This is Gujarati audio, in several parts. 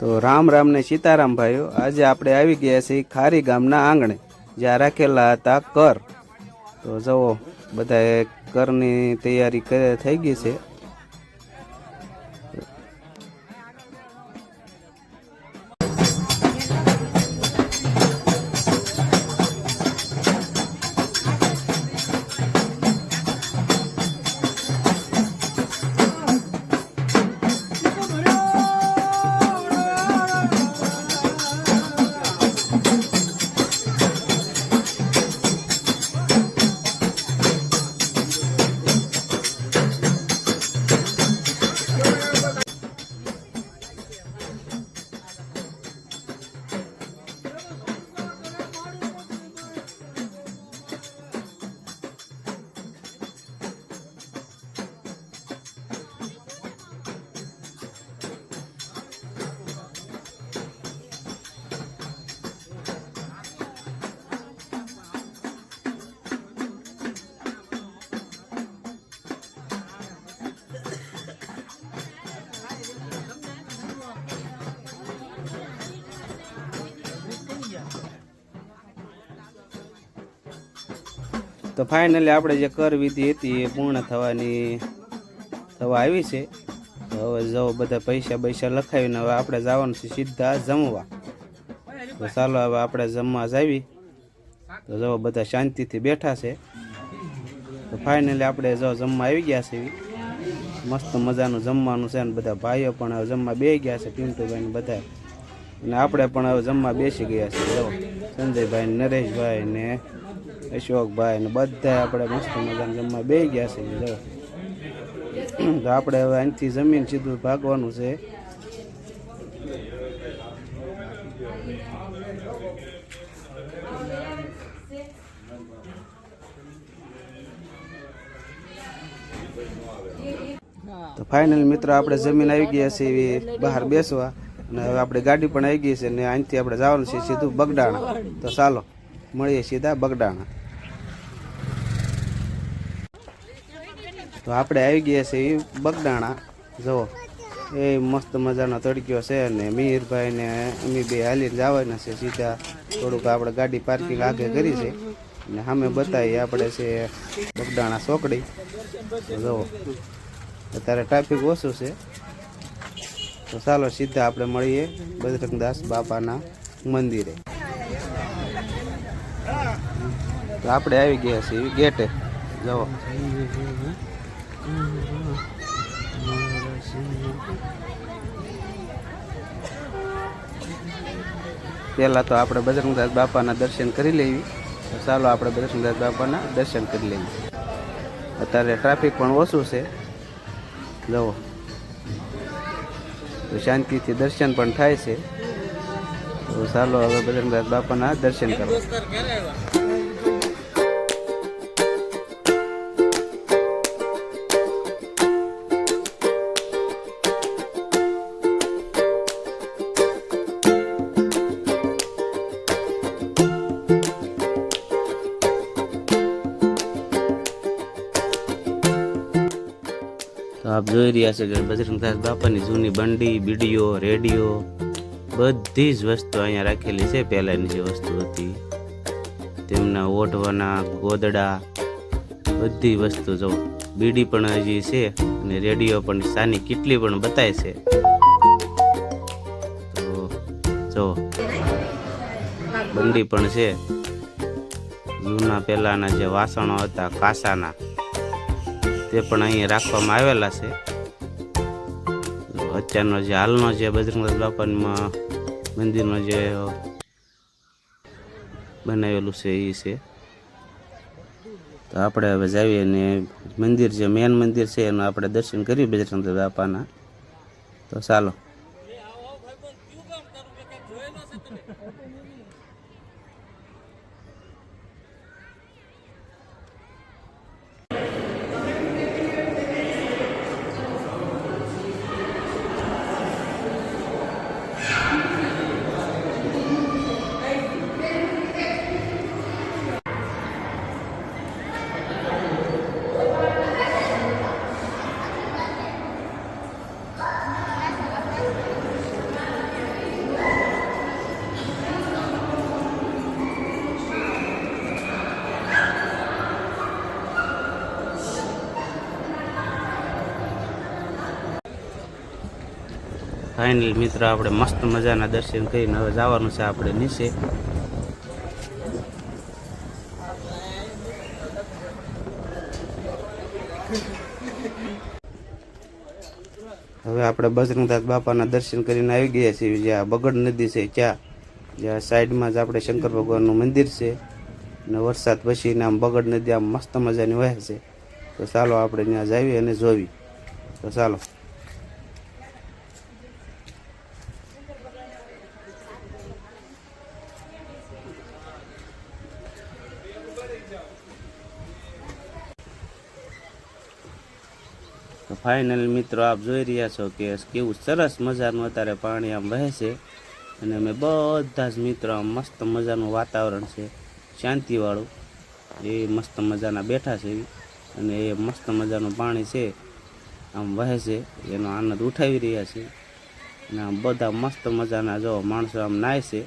તો રામ રામ ને સીતારામ ભાઈઓ, આજે આપણે આવી ગયા છીએ ખારી ગામના આંગણે, જ્યાં રાખેલા હતા કર. તો જવો બધા કરની તૈયારી થઈ ગઈ છે. તો ફાઇનલી આપણે જે કર હતી એ પૂર્ણ થવાની, થવા આવી છે. તો હવે જવો બધા પૈસા પૈસા લખાવીને હવે આપણે જવાનું છે સીધા જમવા. તો ચાલો હવે આપણે જમવા જાવી. તો જવો બધા શાંતિથી બેઠા છે. તો ફાઇનલી આપણે જો જમવા આવી ગયા છે. મસ્ત મજાનું જમવાનું છે ને બધા ભાઈઓ પણ હવે જમવા બે ગયા છે, પિન્ટુભાઈ ને બધા. અને આપણે પણ હવે જમવા બેસી ગયા છે. સંજયભાઈ નરેશભાઈ ને અશોકભાઈ ને બધા આપણે મસ્ત મજાને જમવા બે ગયા છે જો. તો આપણે હવે અહીંથી જમીન સીધું ભાગવાનું છે. તો ફાઇનલ મિત્રો આપણે જમીન આવી ગયા છે એવી બહાર બેસવા. અને હવે આપણે ગાડી પણ આવી ગઈ છે ને અહીંથી આપણે જવાનું છે સીધું બગડાણા. તો ચાલો, મળીએ સીધા બગડાણા. તો આપણે આવી ગયા છે એ બગડાણા જુઓ એ મસ્ત મજાનો તડક્યો છે અને મિહિરભાઈ ને અમી બે હાલીને જવાના છે સીધા. થોડુંક આપણે ગાડી પાર્કિંગ આગળ કરી છે. અને સામે બતાવીએ આપણે છે બગડાણા ચોકડી જુઓ અત્યારે ટ્રાફિક ઓછું છે. તો ચાલો સીધા આપણે મળીએ બજરંગદાસ બાપાના મંદિરે. આપણે આવી ગયા છીએ ગેટે. જુઓ પહેલાં તો આપણે બજરંગદાસ બાપાના દર્શન કરી લેવી. ચાલો આપણે બજરંગદાસ બાપાના દર્શન કરી લઈએ. અત્યારે ટ્રાફિક પણ ઓછું છે. જવો તો શાંતિથી દર્શન પણ થાય છે. તો ચાલો હવે બજરંગદાસ બાપાના દર્શન કરવા. આપ જોઈ રહ્યા છો કે બજરંગદાસ બાપાની જૂની બંડી બીડીઓ રેડિયો, બધી જ વસ્તુ અહીંયા રાખેલી છે. પહેલાંની જે વસ્તુ હતી, તેમના ઓઢવાના ગોદડા, બધી વસ્તુ જો બીડી પણ હજી છે અને રેડિયો પણ સાની કેટલી પણ બતાય છે. તો જો, બંડી પણ છે. જૂના પહેલાંના જે વાસણો હતા, કાસાના તે પણ અહીંયા રાખવામાં આવેલા છે. અત્યારનો જે હાલનો જે બજરંગનાથ બાપાના મંદિરનો જે બનાવેલું છે એ છે. તો આપણે હવે જઈએ ને મંદિર જે મેન મંદિર છે એનું આપણે દર્શન કરીએ બજરંગદાસ બાપાના. તો ચાલો. ફાઇનલ મિત્રો, આપણે મસ્ત મજાના દર્શન કરીને હવે જવાનું છે આપણે નીચે. હવે આપણે બજરંગદાસ બાપાના દર્શન કરીને આવી ગયા છીએ. જ્યાં બગડ નદી છે ત્યાં જ્યાં સાઈડમાં જ આપણે શંકર ભગવાનનું મંદિર છે. અને વરસાદ પછી આમ બગડ નદી આમ મસ્ત મજાની વહે છે. તો ચાલો આપણે ત્યાં જઈએ અને જોવી. તો ચાલો. તો ફાઇનલ મિત્રો આપ જોઈ રહ્યા છો કે કેવું સરસ મજાનું અત્યારે પાણી આમ વહે છે. અને અમે બધા જ મિત્રો આમ મસ્ત મજાનું વાતાવરણ છે. શાંતિવાળું. એ મસ્ત મજાના બેઠા છે અને એ મસ્ત મજાનું પાણી છે, આમ વહે છે. એનો આનંદ ઉઠાવી રહ્યા છે. અને આમ બધા મસ્ત મજાના જો માણસો આમ નાય છે.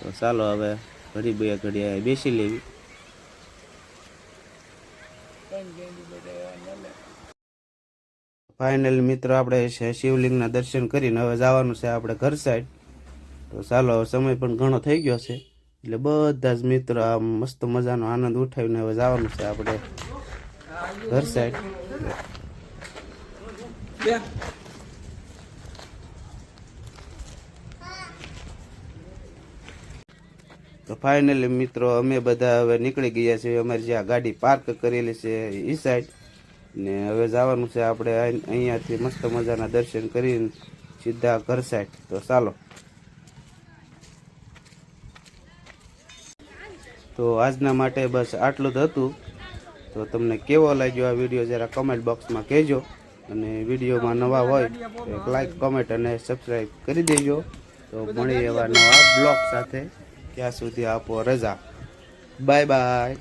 તો ચાલો હવે ઘડી બે ઘડી બેસી લેવી. ફાઇનલ મિત્રો, આપણે શિવલિંગના દર્શન કરીને હવે જવાનું છે આપણે ઘર સાઈડ તો ચાલો સમય પણ ઘણો થઈ ગયો છે. એટલે બધા જ મિત્રો આ મસ્ત મજાનો આનંદ ઉઠાવીને હવે જવાનું છે આપણે ઘર સાઈડ તો ફાઇનલી મિત્રો, અમે બધા હવે નીકળી ગયા છીએ. અમારી જ્યાં ગાડી પાર્ક કરેલી છે એ સાઈડ ને હવે જવાનું છે આપણે અહીંયાથી મસ્ત મજાના દર્શન કરીને સીધા ઘર સાઈડ તો ચાલો. તો આજના માટે બસ આટલું જ હતું. તો તમને કેવો લાગ્યો આ વીડિયો જરા કમેન્ટ બોક્સમાં કહેજો. અને વિડીયોમાં નવા હોય, તો એક લાઈક કમેન્ટ અને સબસ્ક્રાઈબ કરી દેજો. તો મળી એવા નવા બ્લોગ સાથે. ત્યાં સુધી આપો રજા. Bye bye.